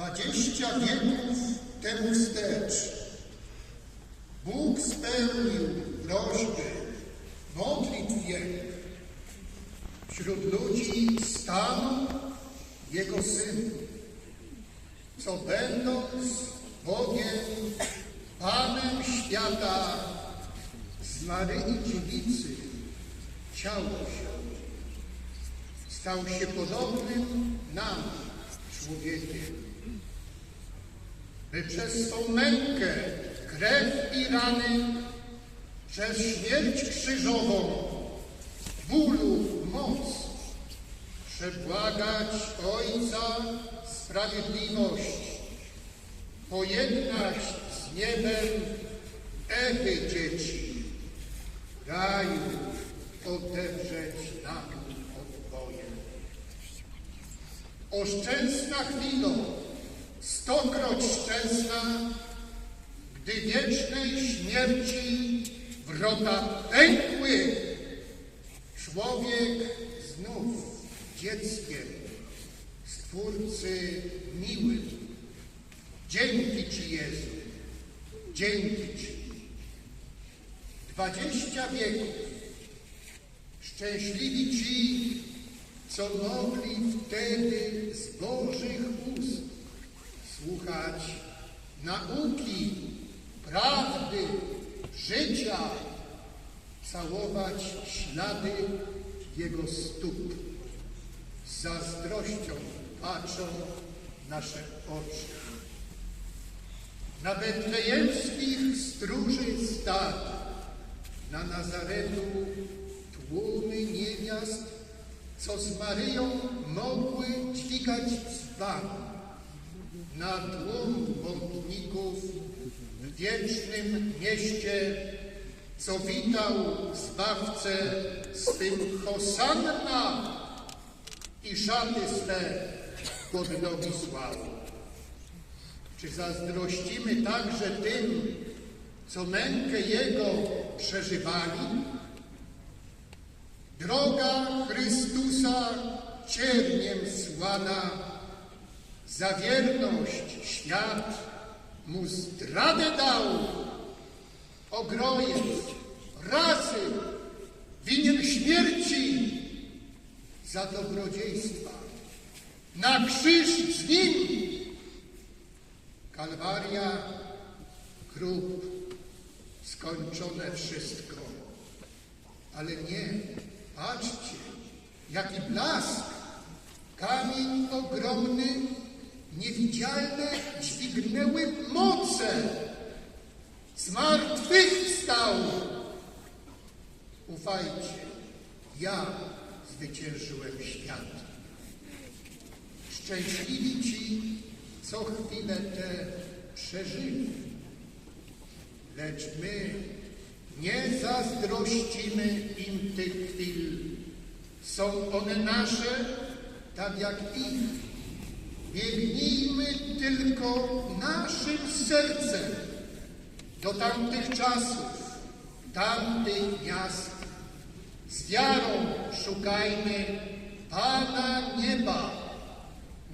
Dwadzieścia wieków temu wstecz Bóg spełnił prośby modlitw wielu. Wśród ludzi stanął Jego Syn, co będąc Bogiem, Panem świata, z Maryi Dziewicy ciało się. Stał się podobnym nam, człowiekiem, by przez swą mękę, krew i rany, przez śmierć krzyżową, bólu moc, przebłagać Ojca sprawiedliwość, pojednać z niebem Ewy dzieci, raju odewrzeć nam odboje. Oszczęsna chwilo, stokroć szczęsna, gdy wiecznej śmierci wrota pękły, człowiek znów dzieckiem Stwórcy miłym. Dzięki Ci, Jezu, dzięki Ci. Dwadzieścia wieków, szczęśliwi ci, co mogli wtedy z Bożych ust słuchać nauki, prawdy, życia, całować ślady Jego stóp. Z zazdrością patrzą nasze oczy. Na betlejemskich stróży stad, na Nazaretu tłumy niewiast, co z Maryją mogły dźwigać dzban. Na tłum wątników w wiecznym mieście, co witał Zbawcę swym Hosanna i szaty swe godnowi sławy. Czy zazdrościmy także tym, co mękę Jego przeżywali? Droga Chrystusa cierniem słana, za wierność świat mu zdradę dał. Ogrojec, rasy, winien śmierci za dobrodziejstwa. Na krzyż z nim Kalwaria, krób, skończone wszystko. Ale nie, patrzcie, jaki blask, kamień ogromny, niewidzialne dźwignęły moce. Zmartwychwstał. Ufajcie, ja zwyciężyłem świat. Szczęśliwi ci, co chwilę te przeżyli. Lecz my nie zazdrościmy im tych chwil. Są one nasze, tak jak ich. Biegnijmy tylko naszym sercem do tamtych czasów, tamtych miast. Z wiarą szukajmy Pana nieba.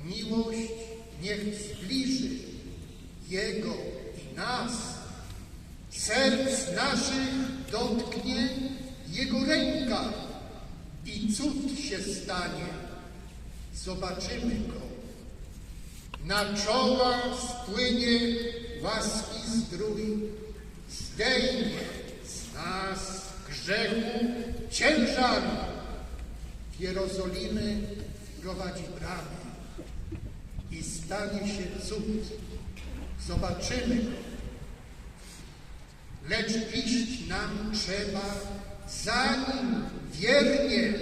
Miłość niech zbliży Jego i nas. Serc naszych dotknie Jego ręka i cud się stanie. Zobaczymy Go. Na czoła spłynie łaski zdrój, zdejmie z nas grzechu ciężar. W Jerozolimy prowadzi bramy i stanie się cud. Zobaczymy go. Lecz iść nam trzeba za nim wiernie,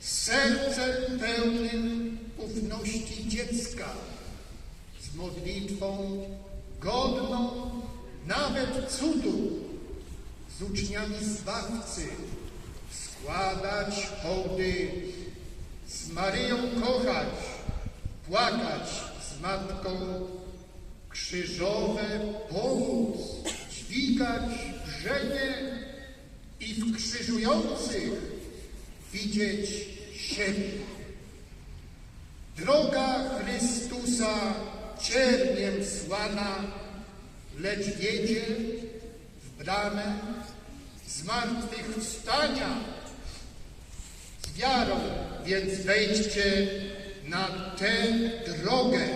sercem pełnym ufności dziecka, modlitwą godną nawet cudu, z uczniami Zbawcy, składać hołdy, z Maryją kochać, płakać z Matką, krzyżowe pomóc, dźwigać brzemię i w krzyżujących widzieć siebie. Droga Chrystusa cierniem słana, lecz wiedzie w bramę zmartwychwstania. Z wiarą więc wejdźcie na tę drogę,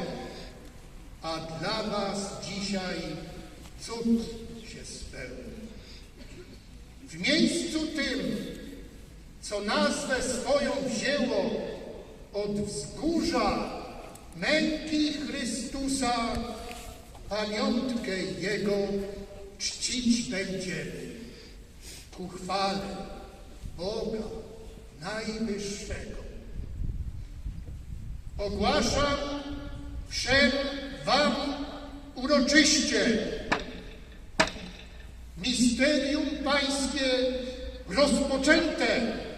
a dla was dzisiaj cud się spełni. W miejscu tym, co nazwę swoją wzięło od wzgórza męki Chrystusa, pamiątkę Jego czcić będziemy ku chwale Boga Najwyższego. Ogłaszam wszem wam uroczyście misterium pańskie rozpoczęte.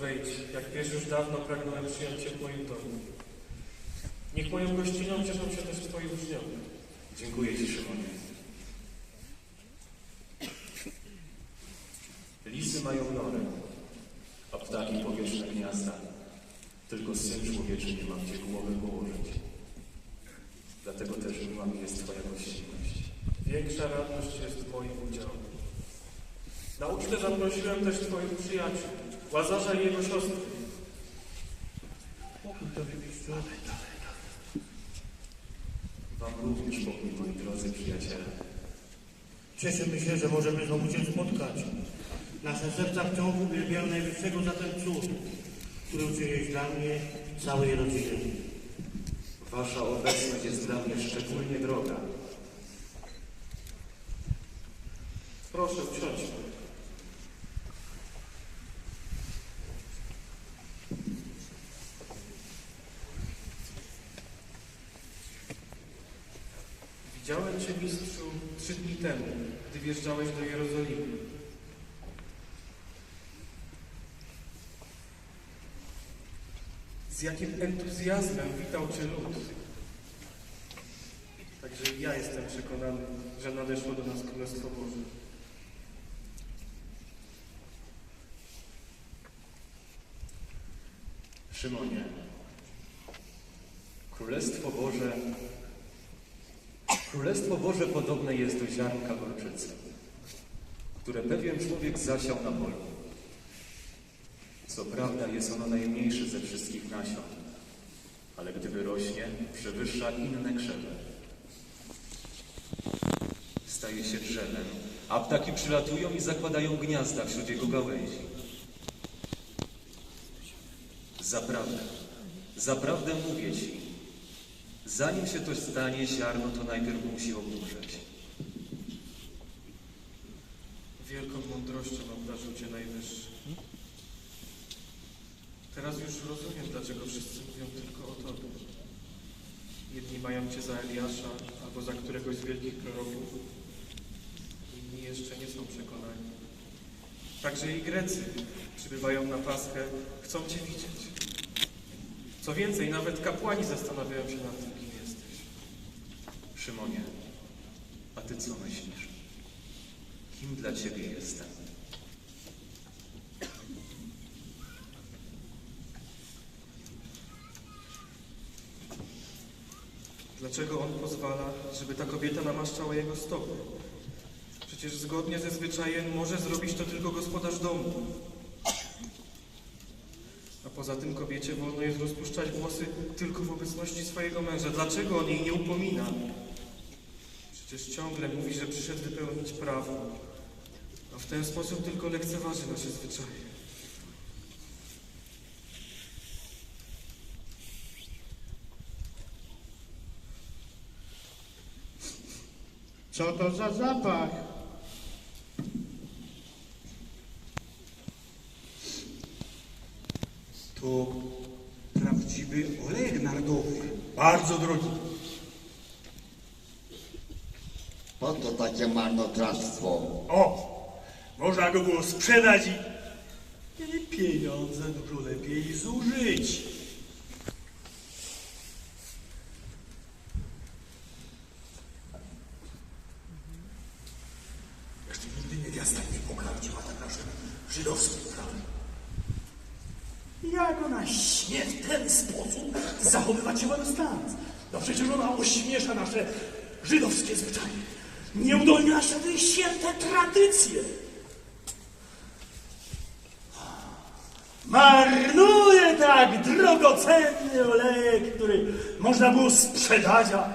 Wejdź, jak wiesz, już dawno pragnąłem przyjąć Cię w moim domu. Niech moją gościną cieszą się też Twoi uczniowie. Dziękuję Ci, Szymonie. Lisy mają norę, a ptaki powietrzne gniazda. Tylko Syn Człowieczy nie ma gdzie głowy położyć. Dlatego też miła mi jest Twoja gościnność. Większa radość jest moim udziałem. Na ucztę zaprosiłem też Twoich przyjaciół, Łazarza i jego siostry. Wam również pokój, moi drodzy przyjaciele. Cieszymy się, że możemy znowu Cię spotkać. Nasze serca wciąż uwielbiają Najwyższego za ten cud, który uczyniłeś dla mnie i całej rodziny. Wasza obecność jest dla mnie szczególnie droga. Proszę, usiądźmy. Widziałem Cię, mistrzu, trzy dni temu, gdy wjeżdżałeś do Jerozolimy. Z jakim entuzjazmem witał Cię lud. Także ja jestem przekonany, że nadeszło do nas Królestwo Boże. Szymonie, Królestwo Boże, Królestwo Boże podobne jest do ziarnka gorczycy, które pewien człowiek zasiał na polu. Co prawda jest ono najmniejsze ze wszystkich nasion, ale gdy wyrośnie, przewyższa inne krzewy. Staje się drzewem, a ptaki przylatują i zakładają gniazda wśród jego gałęzi. Zaprawdę, zaprawdę mówię ci, zanim się to stanie, ziarno to najpierw musi obdrzeć. Wielką mądrością obdarzył Cię Najwyższy. Teraz już rozumiem, dlaczego wszyscy mówią tylko o Tobie. Jedni mają Cię za Eliasza albo za któregoś z wielkich proroków. Inni jeszcze nie są przekonani. Także i Grecy przybywają na Paschę, chcą Cię widzieć. Co więcej, nawet kapłani zastanawiają się nad tym. Szymonie, a ty co myślisz? Kim dla ciebie jestem? Dlaczego on pozwala, żeby ta kobieta namaszczała jego stopy? Przecież zgodnie ze zwyczajem może zrobić to tylko gospodarz domu. A poza tym kobiecie wolno jest rozpuszczać włosy tylko w obecności swojego męża. Dlaczego on jej nie upomina? Przecież ciągle mówi, że przyszedł wypełnić prawo. A w ten sposób tylko lekceważy nasze zwyczaje. Co to za zapach? To prawdziwy olej nardowy. Bardzo drogi. Po to takie marnotrawstwo. O! Można go było sprzedać i i pieniądze dużo lepiej zużyć. Jeszcze nigdy niewiasta nie pogardziła tak naszym żydowskim prawem. Jak ona śmie w ten sposób zachowywać się wobec nas? No przecież ona ośmiesza nasze żydowskie zwyczaje. Nie udolni nasze te święte tradycje. Marnuje tak drogocenny olejek, który można było sprzedać, a,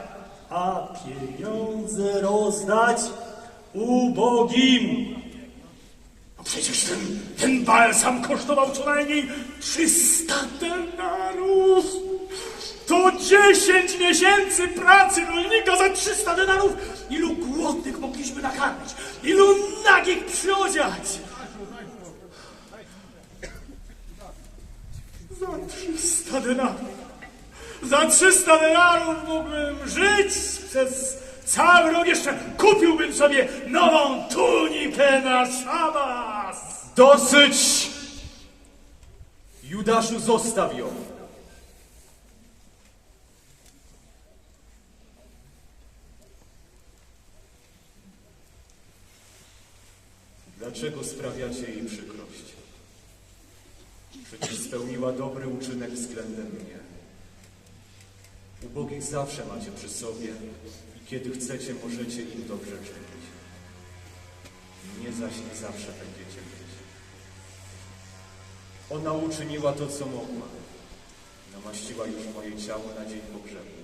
a pieniądze rozdać ubogim. No przecież ten, ten balsam kosztował co najmniej 300 denarów. To 10 miesięcy pracy rolnika za 300 denarów. Ilu głodnych mogliśmy nakarmić? Ilu nagich przyodziać? Za 300 denarów. Za 300 denarów mógłbym żyć przez cały rok. Jeszcze kupiłbym sobie nową tunikę na szabas. Dosyć! Judaszu, zostaw ją! Sprawiacie jej przykrość? Przecież spełniła dobry uczynek względem mnie. Ubogich zawsze macie przy sobie i kiedy chcecie, możecie im dobrze czynić. Mnie zaś nie zawsze będziecie mieć. Ona uczyniła to, co mogła. Namaściła już moje ciało na dzień pogrzebu.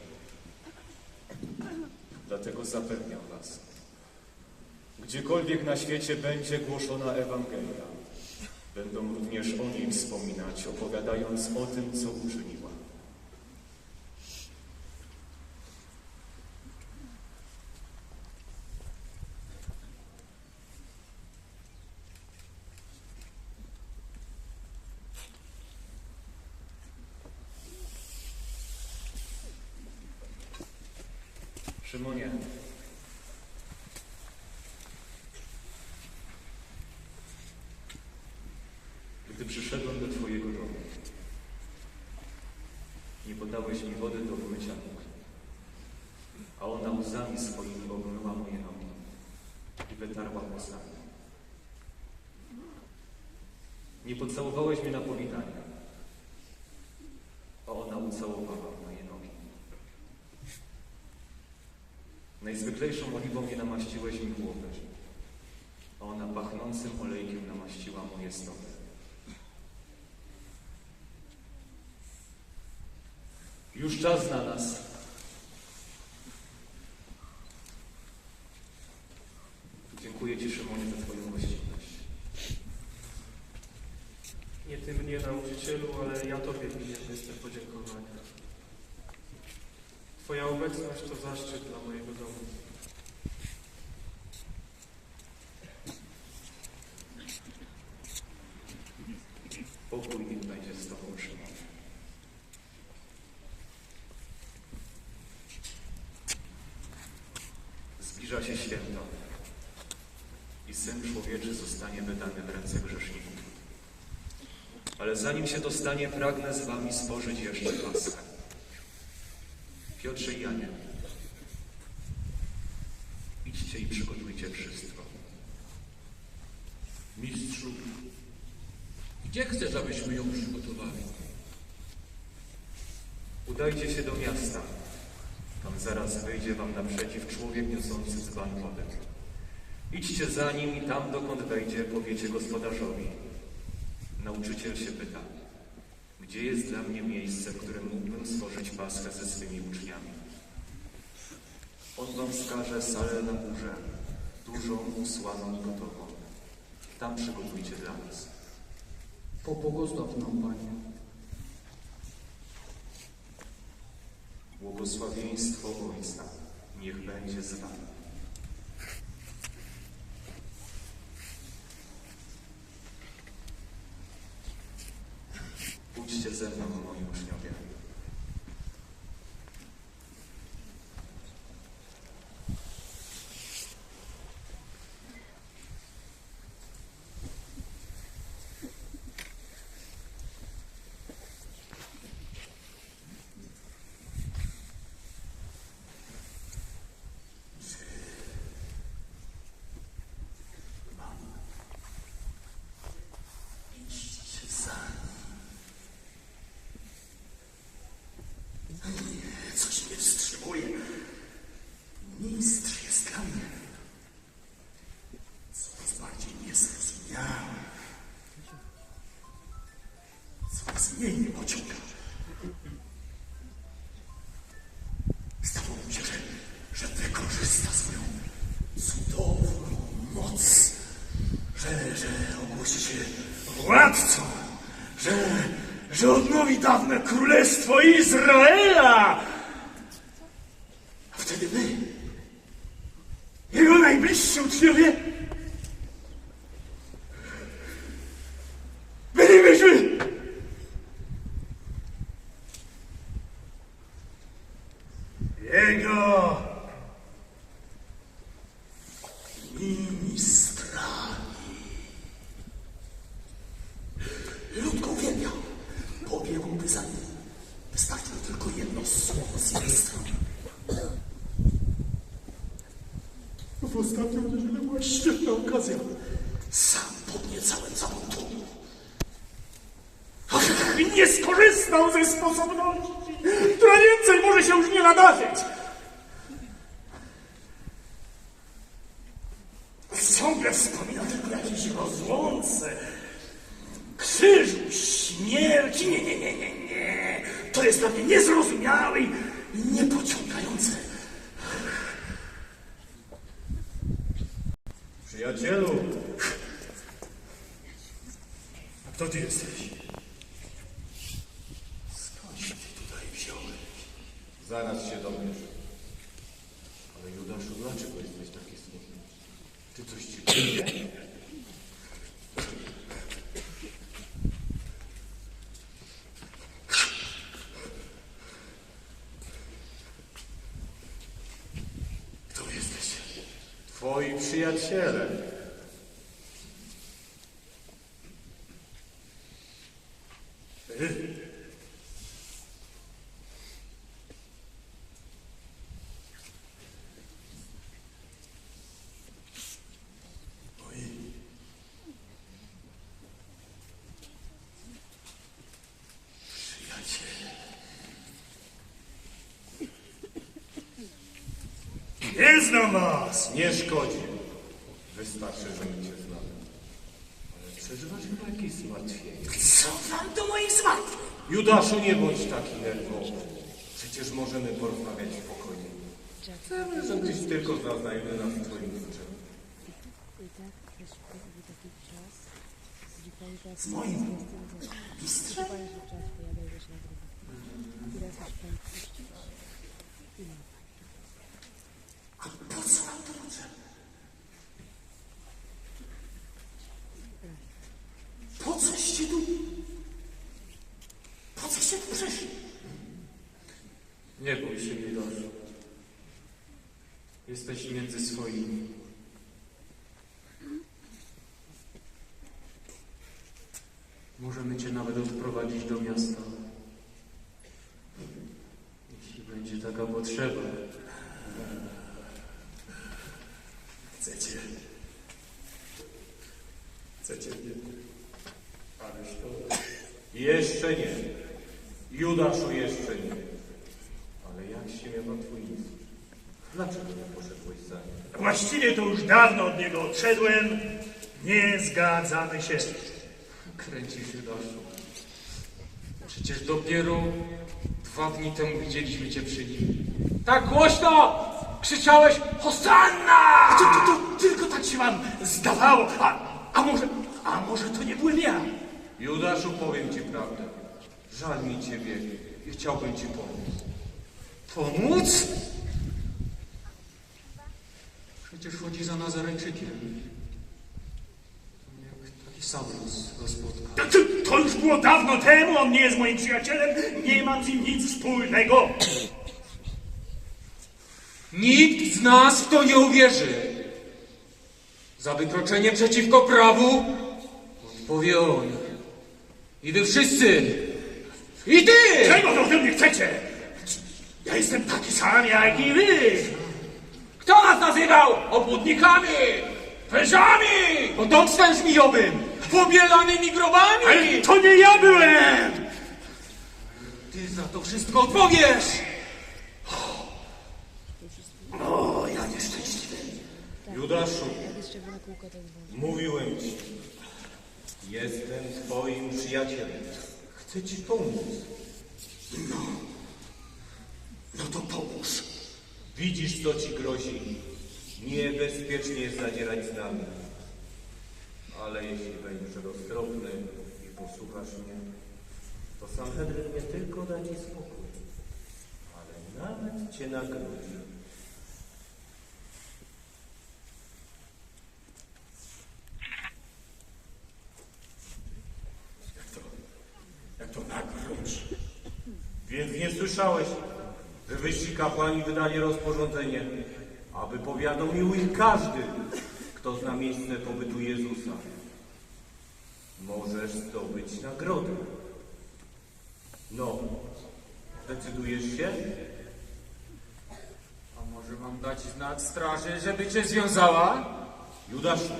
Dlatego zapewniam was. Gdziekolwiek na świecie będzie głoszona Ewangelia, będą również o niej wspominać, opowiadając o tym, co uczyniła. Szymonie, gdy przyszedłem do Twojego domu, nie podałeś mi wody do umycia nóg, a ona łzami swoimi obmyła moje nogi i wytarła włosami. Nie pocałowałeś mnie na powitanie, a ona ucałowała moje nogi. Najzwyklejszą oliwą nie namaściłeś mi głowy, a ona pachnącym olejkiem namaściła moje stopy. Już czas na nas. Dziękuję Ci, Szymonie, za Twoją gościnność. Nie ty mnie, nauczycielu, ale ja Tobie winien jestem podziękowania. Twoja obecność to zaszczyt dla mojego domu. Pokój niech będzie z Tobą, Szymonie. Zbliża się święto Syn Człowieczy zostanie wydany w ręce grzeszników. Ale zanim się to stanie, pragnę z wami spożyć jeszcze Paschę. Piotrze i Janie, idźcie i przygotujcie wszystko. Mistrzu, gdzie chcesz, abyśmy ją przygotowali? Udajcie się do miasta. Tam zaraz wyjdzie wam naprzeciw człowiek niosący dzban wody. Idźcie za nim i tam, dokąd wejdzie, powiecie gospodarzowi. Nauczyciel się pyta, gdzie jest dla mnie miejsce, w którym mógłbym stworzyć Paschę ze swymi uczniami? On wam wskaże salę na górze, dużą, usłaną i gotową. Tam przygotujcie dla nas. Pobłogosław nam, Panie. Błogosławieństwo Ojca niech będzie z wami. Pójdźcie ze mną, moi uczniowie. Że odnowi dawne królestwo Izraela. A wtedy my, jego najbliżsi uczniowie, bylibyśmy jego ministrami. Lud go uwielbiał. Pobiegłby za nim. Wystarczyło tylko jedno słowo z jego strony. W ostatnią niedzielę była świetna okazja. Sam podniecałem. Ach, Nie skorzystał ze sposobności, która więcej może się już nie nadarzyć. Ciągle wspomina tylko jakieś rozłące, krzyżu, śmierci. Nie, nie, nie, nie, nie. To jest dla mnie niezrozumiałe i niepociągające. Przyjacielu, A kto ty jesteś? Skąd się ty tutaj wziąłeś? zaraz się dowiesz. Ale Judaszu, dlaczego jesteś taki smutny? Czy coś ci dzieje? Kto jesteś? Twoi przyjaciele. Przyjaciele. Nie znam was! Nie szkodzi. Wystarczy, że my cię znamy. Ale przeżywasz chyba jakieś zmartwienie. Co wam do moich zmartwień? Judaszu, nie bądź taki nerwowy. Przecież możemy porozmawiać spokojnie. Chcemy, żebyś tylko zaznajmy nas twoim życzeniem. I tak też się tu... Po co się kurzesz? Nie bój się, Midorze. Jesteś między swoimi. Możemy cię nawet odprowadzić do miasta. Odszedłem. Nie zgadzamy się. Kręcisz, Judaszu. Przecież dopiero dwa dni temu widzieliśmy cię przy nim. Tak głośno krzyczałeś Hosanna! To, to, to tylko tak się wam zdawało. A, a może, a może to nie byłem ja? Judaszu, powiem ci prawdę. Żal mi ciebie i chciałbym ci pomóc. Pomóc? Przecież chodzi za Nazarejczykiem. Jak taki Saulus go spotka. To, to, to już było dawno temu. On nie jest moim przyjacielem. Nie mam z nim nic wspólnego. Nikt z nas w to nie uwierzy. Za wykroczenie przeciwko prawu odpowie on. I wy wszyscy. I ty! Czego to ode mnie chcecie? Ja jestem taki sam jak i wy. Nas nazywał obłudnikami? Wężami! Potomstwem żmijowym! Pobielanymi grobami! Ale to nie ja byłem. Ty za to wszystko odpowiesz! O, ja nieszczęśliwy. Judaszu, mówiłem ci. Jestem twoim przyjacielem. Chcę ci pomóc. No to pomóż. Widzisz, co ci grozi. Niebezpiecznie jest zadzierać z nami. Ale jeśli będziesz roztropny i posłuchasz mnie, to Sanhedryn nie tylko da ci spokój, ale nawet cię nagrodzi. Jak to nagródź. Więc nie słyszałeś, wyżsi kapłani wydali rozporządzenie, aby powiadomił ich każdy, kto zna miejsce pobytu Jezusa. Możesz zdobyć nagrodę. No, decydujesz się? A może mam dać znak straży, żeby cię związała? Judaszu,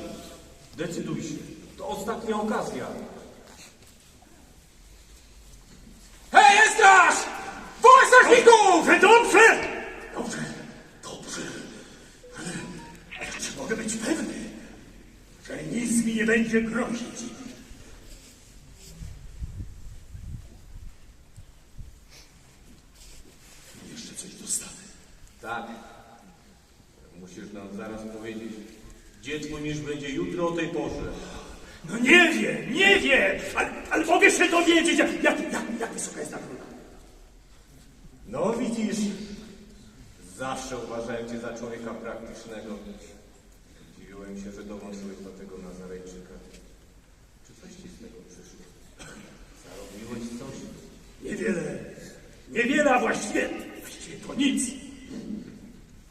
decyduj się. To ostatnia okazja. Hej, straż! Wołaj strażników! Dobrze, dobrze! Dobrze, dobrze. Ale, ale czy mogę być pewny, że nic mi nie będzie grozić? Jeszcze coś dostanę. Tak. Musisz nam zaraz powiedzieć, gdzie twój mistrz będzie jutro o tej porze. No nie wiem, nie wiem, ale, ale mogę się dowiedzieć, jak, jak, jak, jak wysoka jest nagroda. No widzisz, zawsze uważałem cię za człowieka praktycznego. Dziwiłem się, że dołączyłeś do tego Nazarejczyka. Czy coś ci z tego przyszło? Zarobiłeś coś? Niewiele, niewiele, a właściwie, właściwie to nic.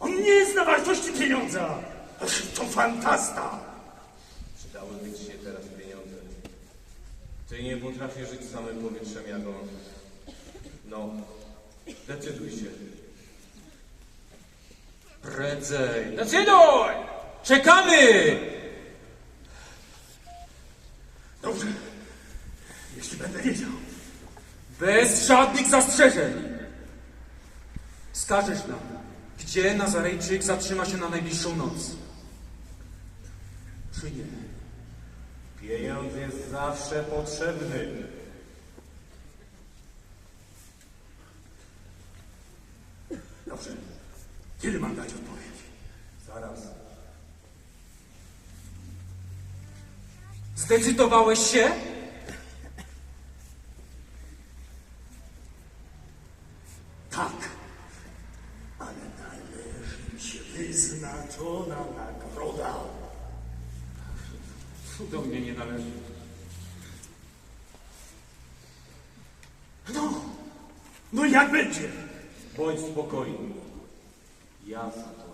On nie zna wartości pieniądza. To fantasta. Przydałyby ci się teraz pieniądze. Ty nie potrafisz żyć samym powietrzem jak on. No, decyduj się. Prędzej! Decyduj! Czekamy! Dobrze, jeśli będę wiedział. Bez żadnych zastrzeżeń! Wskażesz nam, gdzie Nazarejczyk zatrzyma się na najbliższą noc. Czy nie? Pieniądz jest zawsze potrzebny. Dobrze, kiedy mam dać odpowiedź? Zaraz. Zdecydowałeś się? Tak, ale należy mi się wyznaczona nagroda. Do mnie nie należy. No, no jak będzie? Bądź spokojny. Ja za to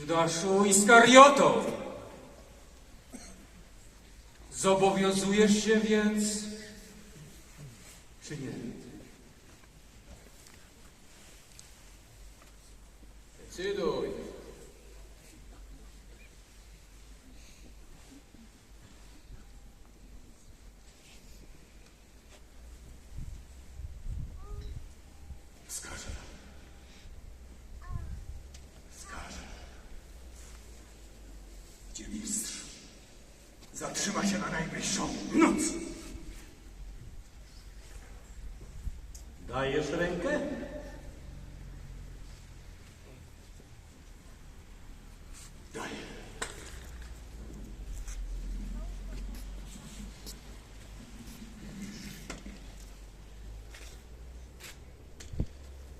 Judaszu Iskariotow, zobowiązujesz się więc, czy nie? Decyduj. Gdzie mistrz? Zatrzyma się na najbliższą noc. Dajesz rękę? Daję.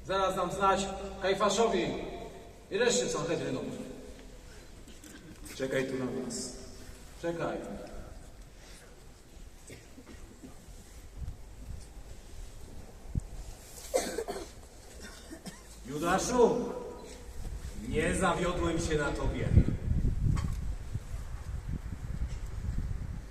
Zaraz dam znać Kajfaszowi i reszcie Sanhedrynu. Czekaj tu na nas. Czekaj. Judaszu, nie zawiodłem się na tobie.